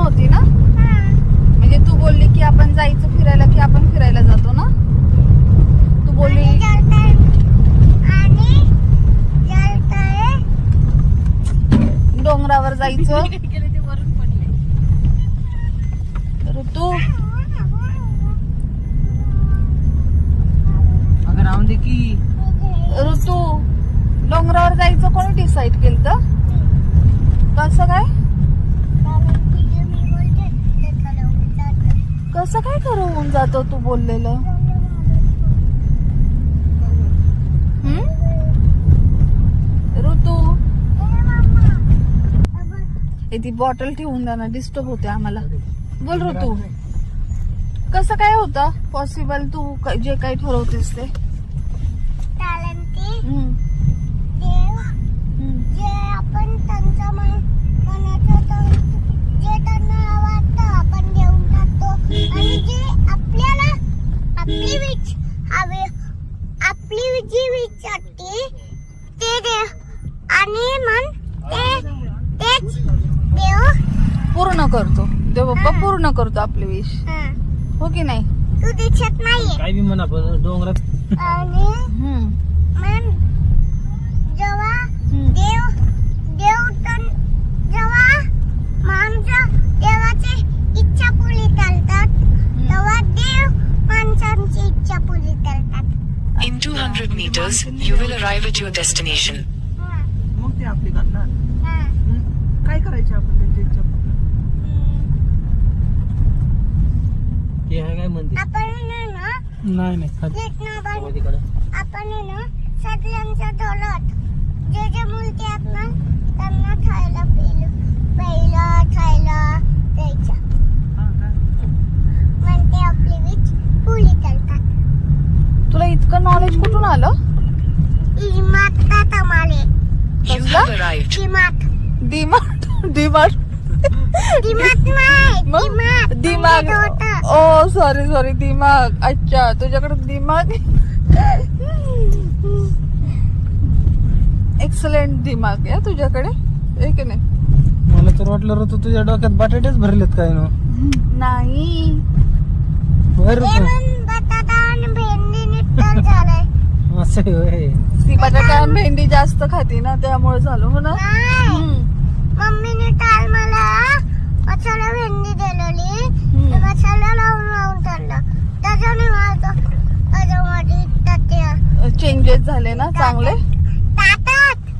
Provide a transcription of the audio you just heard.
होती ना? म्हणजे तू बोलली की आपण जायचं फिरायला की आपण फिरायला जातो ना? तू बोलली डोंगरावर जायचं. ऋतू? अगं राहून दे की. ऋतू डोंगरावर जायचं कोणी डिसाईड केलं तर कसं काय? कसं काय ठरवून जातो तू बोललेलं? ऋतू? ती बॉटल ठेवून ना डिस्टर्ब होते आम्हाला. बोल ऋतू. कसं काय होतं? पॉसिबल तू जे काही ठरवतेस ते. आपण त्यांचं मन मनाचं तर जे त्यांना वाटतं आपण देऊन टाकतो आणि जे आपल्याला आपली विच हवे आपली जी विच वाटते ते दे. आणि मन ते तेच देव. पूर्ण करतो. देव बाप्पा पूर्ण करतो आपले विश हं. की नाही? तू दिसत नाहीये. काय बी म्हणा पण डोंगरात. आणि हम्म, मन जेव्हा 200 meters, you will arrive at your destination. हं, मग ते आपली करणार. हं. काय करायचे आपण त्यांची इच्छा ते आहे काय मंदिर? आपण आहे ना नाही नाही खाली. एक ना बन- तिकडे. आपण आहे ना सगळ्यांच्या डोळ्यात जे जे मुलगे आहेत ना त्यांना खायला पहिलं पहिलं इतकं नॉलेज कुठून आलं? arrived. किमात दिमाग ओ सॉरी सॉरी दिमाग. अच्छा तुझ्याकडे दिमाग एक्सलेंट दिमाग आहे तुझ्याकडे. आहे की नाही? मला तर वाटलं ऋतू तुझ्या डोक्यात बटाटेच भरलेत काय ना. नाही. बर लेमन बटाटा आणि भेंडी निट्टल झालंय असं आहे होय. ती बटाटा आणि भेंडी जास्त खाती ना त्यामुळे झालं हो ना. मम्मीने काल मला मसाला भेंडी दिलेली हम्म. ते मसाला लावून लावून चाललं त्याच्याने माझं त्याच्यामध्ये ते चेंजेस झाले ना चांगले